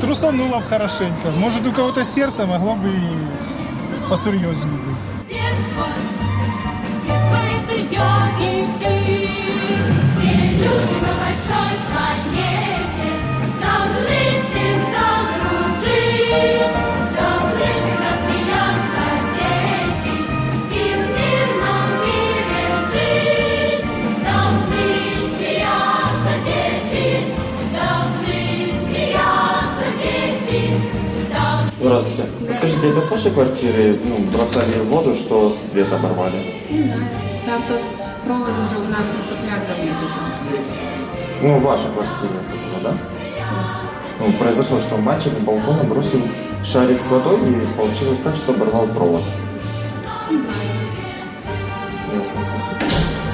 Трусанула бы хорошенько. Может, у кого-то сердце могло бы и посерьезнее быть. Здравствуйте. Скажите, это с вашей квартиры ну, бросали в воду, что свет оборвали? Не знаю. Там тот провод уже у нас на соплях давно лежал. Ну, в вашей квартире это было, да? Ну, произошло, что мальчик с балкона бросил шарик с водой, и получилось так, что оборвал провод. Не знаю. Ясно, спасибо.